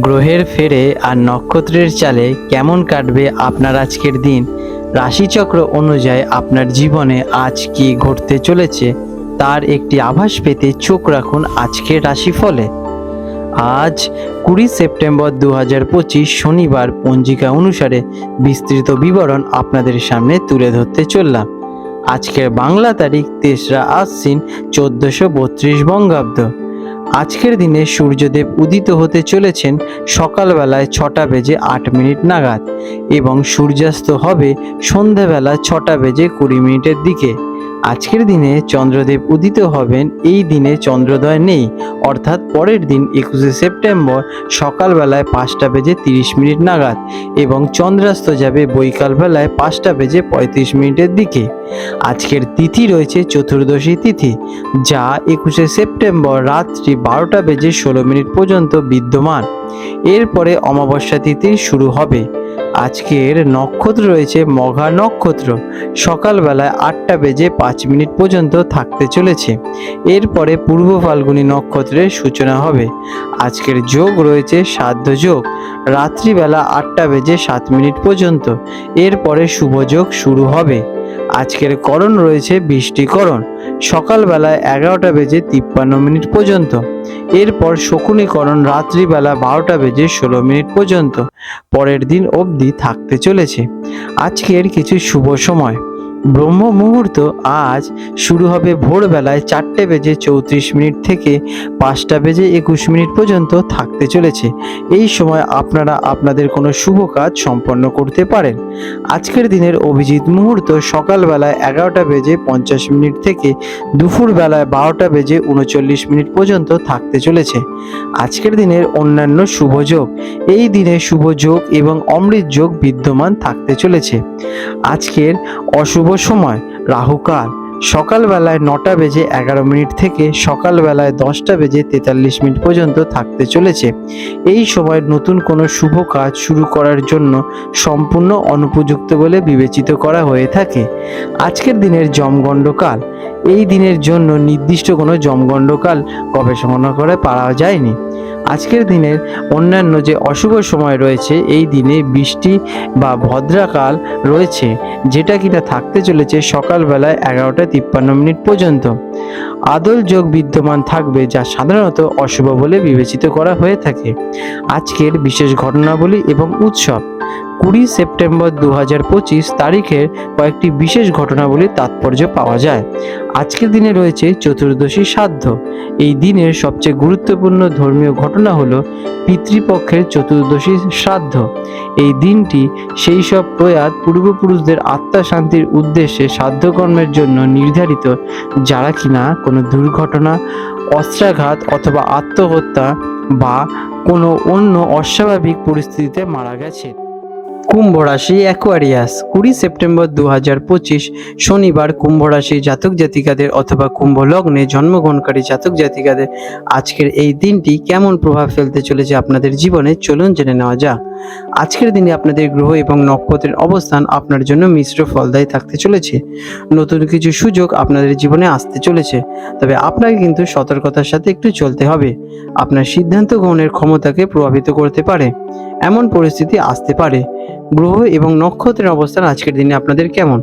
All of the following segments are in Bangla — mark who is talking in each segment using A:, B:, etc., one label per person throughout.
A: গ্রহের ফেরে আর নক্ষত্রের চালে কেমন কাটবে আপনার আজকের দিন? রাশিচক্র অনুযায়ী আপনার জীবনে আজ কি ঘটতে চলেছে? তার একটি আভাস পেতে চোখ রাখুন আজকের রাশিফলে। আজ কুড়ি সেপ্টেম্বর দু হাজার পঁচিশ শনিবার পঞ্জিকা অনুসারে বিস্তৃত বিবরণ আপনাদের সামনে তুলে ধরতে চললাম। আজকের বাংলা তারিখ তেসরা আশ্বিন চোদ্দোশো বত্রিশ বঙ্গাব্দ। আজকের দিনে সূর্যদেব উদিত হতে চলেছেন সকালবেলায় ছটা বেজে আট মিনিট নাগাদ এবং সূর্যাস্ত হবে সন্ধেবেলা ছটা বেজে কুড়ি মিনিটের দিকে। আজকের দিনে চন্দ্রদেব উদিত হবেন, এই দিনে চন্দ্রোদয় নেই। অর্থাৎ পরের দিন একুশে সেপ্টেম্বর সকালবেলায় পাঁচটা বেজে তিরিশ মিনিট নাগাদ এবং চন্দ্রাস্ত যাবে বৈকালবেলায় পাঁচটা বেজে পঁয়ত্রিশ মিনিটের দিকে। আজকের তিথি রয়েছে চতুর্দশী তিথি, যা একুশে সেপ্টেম্বর রাত্রি বারোটা বেজে ষোলো মিনিট পর্যন্ত বিদ্যমান। এরপরে অমাবস্যা তিথি শুরু হবে। আজকের নক্ষত্র রয়েছে মঘা নক্ষত্র। সকালবেলায় আটটা বেজে পাঁচ মিনিট পর্যন্ত থাকতে চলেছে। এরপরে পূর্ব ফাল্গুনি নক্ষত্রের সূচনা হবে। আজকের যোগ রয়েছে সাধ্য যোগ। রাত্রিবেলা আটটা বেজে সাত মিনিট পর্যন্ত। এরপরে শুভ যোগ শুরু হবে। আজকের করণ রয়েছে বৃষ্টিকরণ। সকালবেলায় এগারোটা বেজে তিপ্পান্ন মিনিট পর্যন্ত। এরপর শকুনীকরণ রাত্রিবেলা বারোটা বেজে ষোলো মিনিট পর্যন্ত। পরের দিন অবধি থাকতে চলেছে। আজকের কিছু শুভ সময়। ব্রহ্ম মুহূর্ত আজ শুরু হবে ভোরবেলায় চারটে বেজে চৌত্রিশ মিনিট থেকে পাঁচটা বেজে একুশ মিনিট পর্যন্ত থাকতে চলেছে। এই সময় আপনারা আপনাদের কোনো শুভ কাজ সম্পন্ন করতে পারেন। আজকের দিনের অভিজিৎ মুহূর্ত সকালবেলায় এগারোটা বেজে পঞ্চাশ মিনিট থেকে দুপুরবেলায় বারোটা বেজে উনচল্লিশ মিনিট পর্যন্ত থাকতে চলেছে। আজকের দিনের অন্যান্য শুভ যোগ, এই দিনে শুভ যোগ এবং অমৃত যোগ বিদ্যমান থাকতে চলেছে। আজকের অশুভ সময় রাহুকাল সকালবেলায় নটা বেজে এগারো মিনিট থেকে সকালবেলায় দশটা বেজে তেতাল্লিশ মিনিট পর্যন্ত থাকতে চলেছে। এই সময় নতুন কোনো শুভ কাজ শুরু করার জন্য সম্পূর্ণ অনুপযুক্ত বলে বিবেচিত করা হয়ে থাকে। আজকের দিনের জমগণ্ডকাল। এই দিনের জন্য নির্দিষ্ট কোনো জমগণ্ডকাল গবেষণা করে পাওয়া যায়নি। আজকের দিনের অন্যান্য যে অশুভ সময় রয়েছে, এই দিনে বৃষ্টি বা ভদ্রাকাল রয়েছে, যেটা কিনা থাকতে চলেছে সকালবেলায় এগারোটা তিপ্পান্ন মিনিট পর্যন্ত। আদল যোগ বিদ্যমান থাকবে, যা সাধারণত অশুভ বলে বিবেচিত করা হয়ে থাকে। আজকের বিশেষ ঘটনাবলী এবং উৎসব। কুড়ি সেপ্টেম্বর দু হাজার পঁচিশ তারিখের কয়েকটি বিশেষ ঘটনাবলীর তাৎপর্য পাওয়া যায়। আজকের দিনে রয়েছে চতুর্দশী সাধ্য। এই দিনের সবচেয়ে গুরুত্বপূর্ণ ধর্মীয় ঘটনা হলো পিতৃপক্ষের চতুর্দশী শ্রাদ্ধ এই দিনটি সেই সব প্রয়াত পূর্বপুরুষদের আত্মা শান্তির উদ্দেশ্যে সাধ্যকর্মের জন্য নির্ধারিত, যারা কিনা কোনো দুর্ঘটনা, অস্ত্রাঘাত অথবা আত্মহত্যা বা কোনো অন্য অস্বাভাবিক পরিস্থিতিতে মারা গেছে। কুম্ভ রাশি অ্যাকোয়ারিয়াস কুড়ি সেপ্টেম্বর দু হাজার পঁচিশ, শনিবার কুম্ভ রাশি জাতক জাতিকাদের অথবা কুম্ভ লগ্নে জন্মগ্রহণকারী জাতক জাতিকাদের আজকের এই দিনটি কেমন প্রভাব ফেলতে চলেছে আপনাদের জীবনে চলুন জেনে নেওয়া যাক। আজকের দিনে আপনাদের গ্রহ এবং নক্ষত্রের অবস্থান আপনার জন্য মিশ্র ফলদায়ী থাকতে চলেছে। নতুন কিছু সুযোগ আপনাদের জীবনে আসতে চলেছে। তবে আপনাকে কিন্তু সতর্কতার সাথে একটু চলতে হবে। আপনার সিদ্ধান্ত গ্রহণের ক্ষমতাকে প্রভাবিত করতে পারে। এমন পরিস্থিতি আসতে পারে। গ্রহ এবং নক্ষত্রের অবস্থান আজকের দিনে আপনাদের কেমন?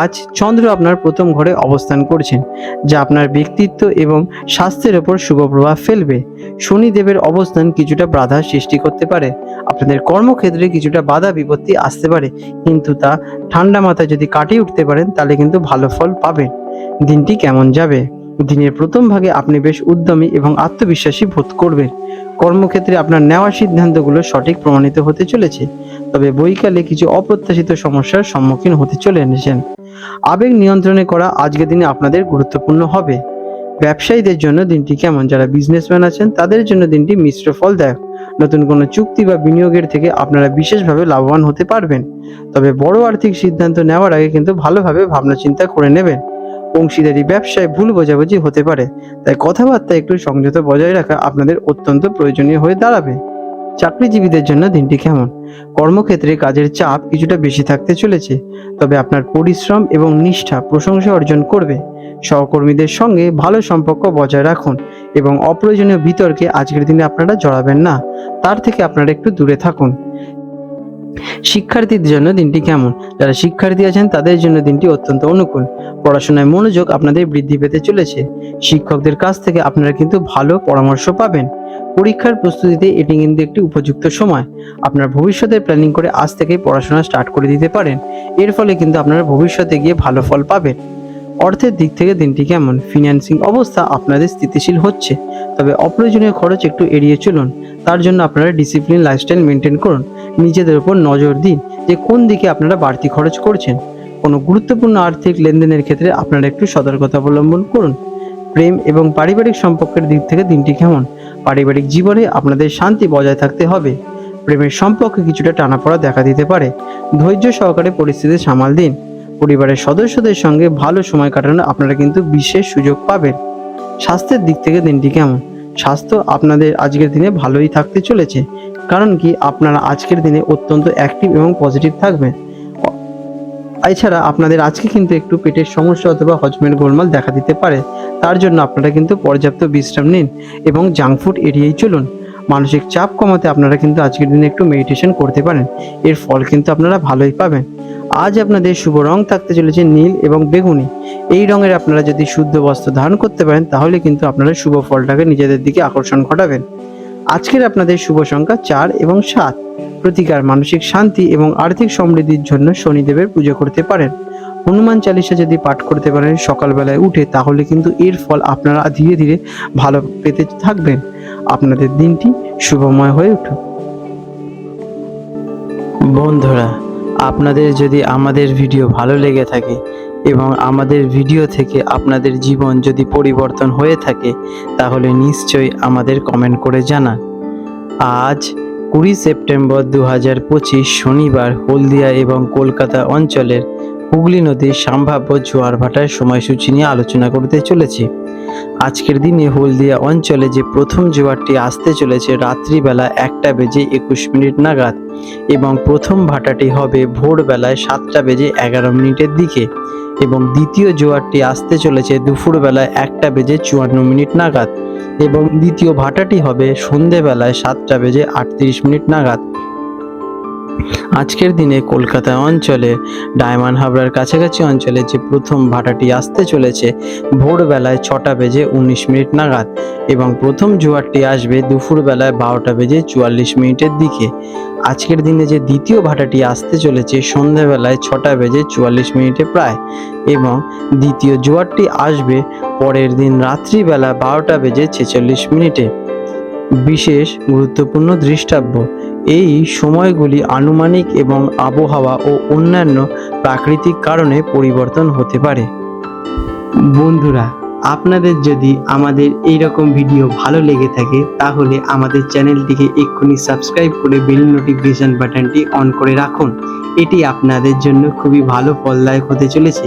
A: আজ চন্দ্র আপনার প্রথম ঘরে অবস্থান করছেন, যা আপনার ব্যক্তিত্ব এবং স্বাস্থ্যের ওপর শুভ প্রভাব ফেলবে। শনিদেবের অবস্থান কিছুটা বাধা সৃষ্টি করতে পারে। আপনাদের কর্মক্ষেত্রে কিছুটা বাধা বিপত্তি আসতে পারে, কিন্তু তা ঠান্ডা মাথায় যদি কাটিয়ে উঠতে পারেন, তাহলে কিন্তু ভালো ফল পাবেন। দিনটি কেমন যাবে? দিনের প্রথম ভাগে আপনি বেশ উদ্যমী এবং আত্মবিশ্বাসী বোধ করবেন। কর্মক্ষেত্রে আপনার নেওয়া সিদ্ধান্তগুলো সঠিক প্রমাণিত হতে চলেছে, তবে বৈকালে কিছু অপ্রত্যাশিত সমস্যার সম্মুখীন হতে চলে এনেছেন আবেগ নিয়ন্ত্রণে করা আজকের দিনে আপনাদের গুরুত্বপূর্ণ হবে। ব্যবসায়ীদের জন্য দিনটি কেমন? যারা বিজনেসম্যান আছেন, তাদের জন্য দিনটি মিশ্র ফল দেয় নতুন কোনো চুক্তি বা বিনিয়োগের থেকে আপনারা বিশেষভাবে লাভবান হতে পারবেন। তবে বড় আর্থিক সিদ্ধান্ত নেওয়ার আগে কিন্তু ভালোভাবে ভাবনা চিন্তা করে নেবেন। অংশীদারি ব্যবসায় ভুল বোঝাবুঝি হতে পারে। তাই কথাবার্তা একটু সংযত বজায় রাখা আপনাদের অত্যন্ত প্রয়োজনীয় হয়ে দাঁড়াবে। চাকরিজীবীদের জন্য দিনটি কেমন? কর্মক্ষেত্রে কাজের চাপ কিছুটা বেশি থাকতে চলেছে, তবে আপনার পরিশ্রম এবং নিষ্ঠা প্রশংসা অর্জন করবে। সহকর্মীদের সঙ্গে ভালো সম্পর্ক বজায় রাখুন এবং অপ্রয়োজনীয় বিতর্কে আজকের দিনে আপনারা জড়াবেন না, তার থেকে আপনারা একটু দূরে থাকুন। শিক্ষার্থীদের জন্য দিনটি কেমন? যারা শিক্ষার্থী আছেন, তাদের জন্য দিনটি অত্যন্ত অনুকূল। পড়াশোনায় মনোযোগ আপনাদের বৃদ্ধি পেতে চলেছে। শিক্ষকদের কাছ থেকে আপনারা কিন্তু ভালো পরামর্শ পাবেন। পরীক্ষার প্রস্তুতিতে এটি কিন্তু একটি উপযুক্ত সময়। আপনার ভবিষ্যতের প্ল্যানিং করে আজ থেকেই পড়াশোনা স্টার্ট করে দিতে পারেন। এর ফলে কিন্তু আপনারা ভবিষ্যতে গিয়ে ভালো ফল পাবেন। অর্থের দিক থেকে দিনটি কেমন? ফিন্যান্সিং অবস্থা আপনাদের স্থিতিশীল হচ্ছে। তবে অপ্রয়োজনীয় খরচ একটু এড়িয়ে চলুন। তার জন্য আপনারা ডিসিপ্লিন লাইফস্টাইল মেনটেন করুন। নিজেদের উপর নজর দিন যে কোন দিকে আপনারা বাড়তি খরচ করছেন। কোনো গুরুত্বপূর্ণ আর্থিক লেনদেনের ক্ষেত্রে আপনারা একটু সতর্কতা অবলম্বন করুন। প্রেম এবং পারিবারিক সম্পর্কের দিক থেকে দিনটি কেমন? পারিবারিক জীবনে আপনাদের শান্তি বজায় থাকতে হবে। প্রেমের সম্পর্কে কিছুটা টানাপড়া দেখা দিতে পারে। ধৈর্য সহকারে পরিস্থিতি সামাল দিন। পরিবারের সদস্যদের সঙ্গে ভালো সময় কাটানো আপনারা কিন্তু বিশেষ সুযোগ পাবেন। স্বাস্থ্যের দিক থেকে দিনটি কেমন? স্বাস্থ্য আপনাদের আজকের দিনে ভালোই থাকতে চলেছে। কারণ কি? আপনারা আজকের দিনে অত্যন্ত অ্যাক্টিভ এবং পজিটিভ থাকবেন। এছাড়া আপনাদের আজকে কিন্তু একটু পেটের সমস্যা অথবা হজমের গোলমাল দেখা দিতে পারে। তার জন্য আপনারা কিন্তু পর্যাপ্ত বিশ্রাম নিন এবং জাঙ্ক ফুড এড়িয়েই চলুন। মানসিক চাপ কমাতে আপনারা কিন্তু আজকের দিনে একটু মেডিটেশন করতে পারেন। এর ফল কিন্তু আপনারা ভালোই পাবেন। আজ আপনাদের শুভ রং থাকতে চলেছে নীল এবং বেগুনি। এই রঙের আপনারা যদি শুদ্ধ বস্ত্র ধারণ করতে পারেন, তাহলে কিন্তু আপনারা শুভ ফলটাকে নিজেদের দিকে আকর্ষণ ঘটাবেন। আজকের আপনাদের শুভ সংখ্যা চার এবং সাত। প্রতিকার, মানসিক শান্তি এবং আর্থিক সমৃদ্ধির জন্য শনিদেবের পুজো করতে পারেন। হনুমান চালিসা যদি পাঠ করতে পারেন সকালবেলায় উঠে, তাহলে কিন্তু এর ফল আপনারা ধীরে ধীরে ভালো পেতে থাকবেন। আপনাদের দিনটি শুভময় হয়ে উঠুক। বন্ধুরা আপনাদের যদি আমাদের ভিডিও ভালো লেগে থাকে এবং আমাদের ভিডিও থেকে আপনাদের জীবন যদি পরিবর্তন হয়ে থাকে, তাহলে নিশ্চয়ই আমাদের কমেন্ট করে জানান। আজ কুড়ি সেপ্টেম্বর দু হাজার পঁচিশ শনিবার হলদিয়া এবং কলকাতা অঞ্চলের হুগলি নদীর সম্ভাব্য জোয়ার ভাটার সময়সূচি নিয়ে আলোচনা করতে চলেছি। আজকের দিনে হলদিয়া অঞ্চলে যে প্রথম জোয়ারটি আসতে চলেছে রাত্রিবেলা একটা বেজে একুশ মিনিট নাগাদ এবং প্রথম ভাটাটি হবে ভোরবেলায় সাতটা বেজে এগারো মিনিটের দিকে এবং দ্বিতীয় জোয়ারটি আসতে চলেছে দুপুরবেলায় একটা বেজে চুয়ান্ন মিনিট নাগাদ এবং দ্বিতীয় ভাটাটি হবে সন্ধেবেলায় সাতটা বেজে আটত্রিশ মিনিট নাগাদ। আজকের দিনে কলকাতা অঞ্চলে, ডায়মন্ড হাবড়ার কাছাকাছি অঞ্চলে যে প্রথম ভাটাটি আসতে চলেছে, ভোরবেলায় ছটা বেজে উনিশ মিনিট নাগাদ এবং প্রথম জোয়ারটি আসবে দুপুরবেলায় বারোটা বেজে চুয়াল্লিশ মিনিটের দিকে। আজকের দিনে যে দ্বিতীয় ভাটাটি আসতে চলেছে, সন্ধ্যাবেলায় ছটা বেজে চুয়াল্লিশ মিনিটে প্রায় এবং দ্বিতীয় জোয়ারটি আসবে পরের দিন রাত্রিবেলা বারোটা বেজে ছেচল্লিশ মিনিটে। বিশেষ গুরুত্বপূর্ণ দৃষ্টাব্য এই সময়গুলি আনুমানিক এবং আবহাওয়া ও অন্যান্য প্রাকৃতিক কারণে পরিবর্তন হতে পারে। বন্ধুরা, আপনাদের যদি আমাদের এই রকম ভিডিও ভালো লেগে থাকে, তাহলে আমাদের চ্যানেলটিকে এক্ষুনি সাবস্ক্রাইব করে বেল নোটিফিকেশন বাটনটি অন করে রাখুন। এটি আপনাদের জন্য খুবই ভালো, ফলদায়ক হতে চলেছে।